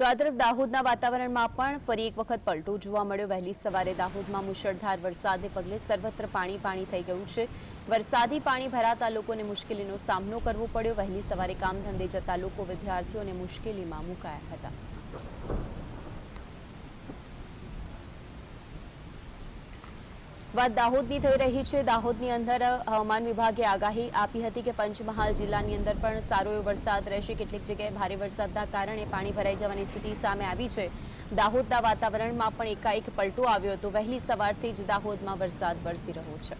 તો આ તરફ દાહોદના વાતાવરણમાં પણ ફરી એક વખત પલટો જોવા મળ્યો. વહેલી સવારે દાહોદમાં મુશળધાર વરસાદને પગલે સર્વત્ર પાણી પાણી થઈ ગયું છે. વરસાદી પાણી ભરાતા લોકોને મુશ્કેલીનો સામનો કરવો પડ્યો. વહેલી સવારે કામ ધંધે જતા લોકો વિદ્યાર્થીઓને મુશ્કેલીમાં મુકાયા હતા. વાત દાહોદની થઈ રહી છે. દાહોદની અંદર હવામાન વિભાગે આગાહી આપી હતી કે પંચમહાલ જિલ્લાની અંદર પણ સારો એવો વરસાદ રહેશે. કેટલીક જગ્યાએ ભારે વરસાદના કારણે પાણી ભરાઈ જવાની સ્થિતિ સામે આવી છે. દાહોદના વાતાવરણમાં પણ એકાએક પલટો આવ્યો હતો. વહેલી સવારથી જ દાહોદમાં વરસાદ વરસી રહ્યો છે.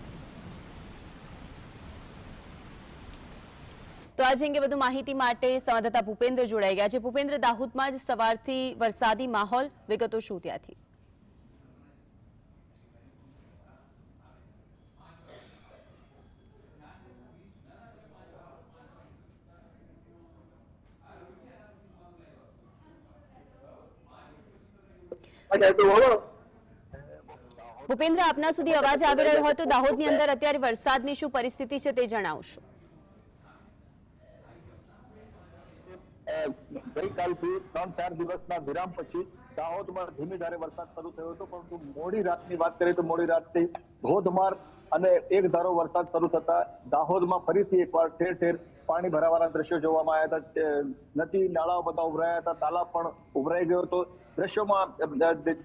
તો આજે અંગે વધુ માહિતી માટે સંવાદદાતા ભૂપેન્દ્ર જોડાઈ ગયા છે. ભૂપેન્દ્ર, દાહોદમાં જ સવારથી વરસાદી માહોલ વિગતો શું ત્યાંથી? ભૂપેન્દ્ર, આપના સુધી અવાજ આવી રહ્યો હોય તો દાહોદની અંદર અત્યારે વરસાદની શું પરિસ્થિતિ છે તે જણાવશો. ગઈકાલથી ત્રણ ચાર દિવસના વિરામ પછી દાહોદમાં ધીમી ધારે વરસાદ શરૂ થયો હતો, પરંતુ મોડી રાતની વાત કરીએ તો મોડી રાતથી ધોધમાર અને એક ધારો વરસાદ શરૂ થતા દાહોદમાં ફરીથી એકવાર ઠેર ઠેર પાણી ભરાવાના દ્રશ્યો જોવામાં આવ્યા હતા. નદી, નાળાઓ બધા ઉભરાયા હતા, તાલાબ પણ ઉભરાઈ ગયો હતો. દ્રશ્યોમાં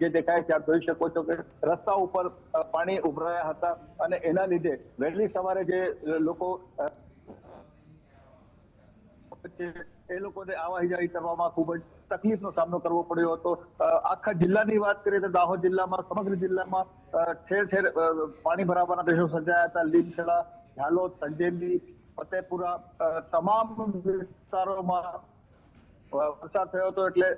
જે દેખાય છે, આપ જોઈ શકો છો કે રસ્તા ઉપર પાણી ઉભરાયા હતા અને એના લીધે વહેલી સવારે જે લોકો એ લોકોને આવા જારી કરવામાં ખૂબ જ તકલીફનો સામનો કરવો પડ્યો હતો. આખા જિલ્લાની વાત કરીએ તો દાહોદ જિલ્લામાં, સમગ્ર જિલ્લામાં ઠેર ઠેર પાણી ભરાવાના દેશો સર્જાયા હતા. લીમખેડા, ઝાલોદ, સંજેલી, ફતેપુરા તમામ વિસ્તારોમાં વરસાદ થયો હતો એટલે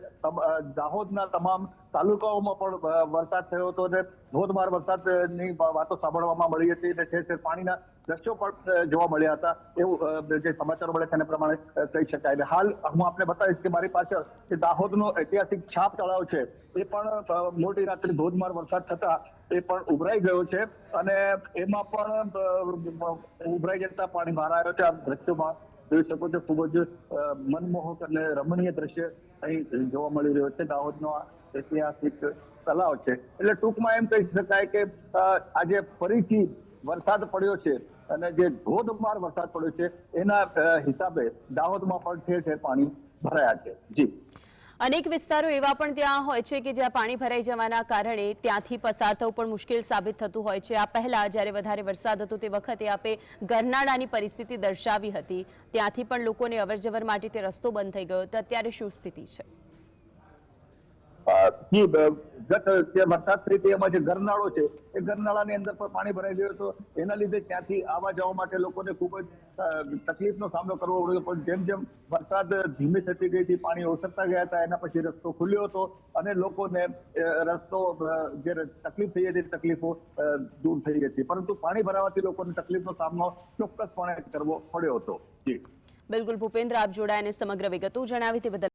દાહોદના તમામ તાલુકાઓમાં પણ વરસાદ થયો હતો અને ધોધમાર વરસાદની વાતો સાંભળવામાં મળી હતી અને ઠેર ઠેર પાણીના દ્રશ્યો પણ જોવા મળ્યા હતા. એવું જે સમાચારો મળે છે એના પ્રમાણે કહી શકાય. અને હાલ હું આપને બતાવીશ કે મારી પાછળ કે દાહોદનો ઐતિહાસિક છાપ તળાવ છે, એ પણ મોટી રાત્રે ધોધમાર વરસાદ થતા એ પણ ઉભરાઈ ગયો છે. અને એમાં પણ ઉભરાઈ જતા પાણી બહાર આવ્યો છે. આ દ્રશ્યોમાં જોઈ શકો છો ખૂબ જ મનમોહક અને રમણીય દ્રશ્ય અહીં જોવા મળી રહ્યો છે. દાહોદનો ઐતિહાસિક તલાવ છે. એટલે ટૂંકમાં એમ કહી શકાય કે આજે ફરીથી વરસાદ પડ્યો છે અને જે ધોધમાર વરસાદ પડ્યો છે, એના હિસાબે દાહોદમાં પણ ઠેર ઠેર પાણી ભરાયા છે. જી. અનેક વિસ્તારો એવા પણ ત્યાં હોય છે કે જ્યાં પાણી ભરાઈ જવાના કારણે ત્યાંથી પસાર થવું પણ મુશ્કેલ સાબિત થતું હોય છે. આ પહેલા જ્યારે વધારે વરસાદ હતો તે વખતે આપે ગરનાળાની પરિસ્થિતિ દર્શાવી હતી. ત્યાંથી પણ લોકોને અવરજવર માટે તે રસ્તો બંધ થઈ ગયો તો અત્યારે શું સ્થિતિ છે? ગત જે વરસાદ થઈ તે એમાં જે ગરનાળો છે એ ગરનાળાની અંદર પણ પાણી ભરાઈ ગયું હતું. એના લીધે ત્યાંથી આવવા જવા માટે લોકોને ખૂબ જ તકલીફનો સામનો કરવો પડ્યો. પણ જેમ જેમ વરસાદ ધીમી થતી ગઈ હતી પાણી ઓસરતા ગયા હતા એના પછી રસ્તો ખુલ્યો હતો અને લોકોને રસ્તો જે તકલીફ થઈ હતી તકલીફો અ, દૂર થઈ ગઈ હતી. પરંતુ પાણી ભરાવાથી લોકોને તકલીફનો સામનો ચોક્કસપણે કરવો પડ્યો હતો. જી બિલકુલ. ભૂપેન્દ્ર આપ જોડાયા અને સમગ્ર વિગતો જણાવી તે બદલ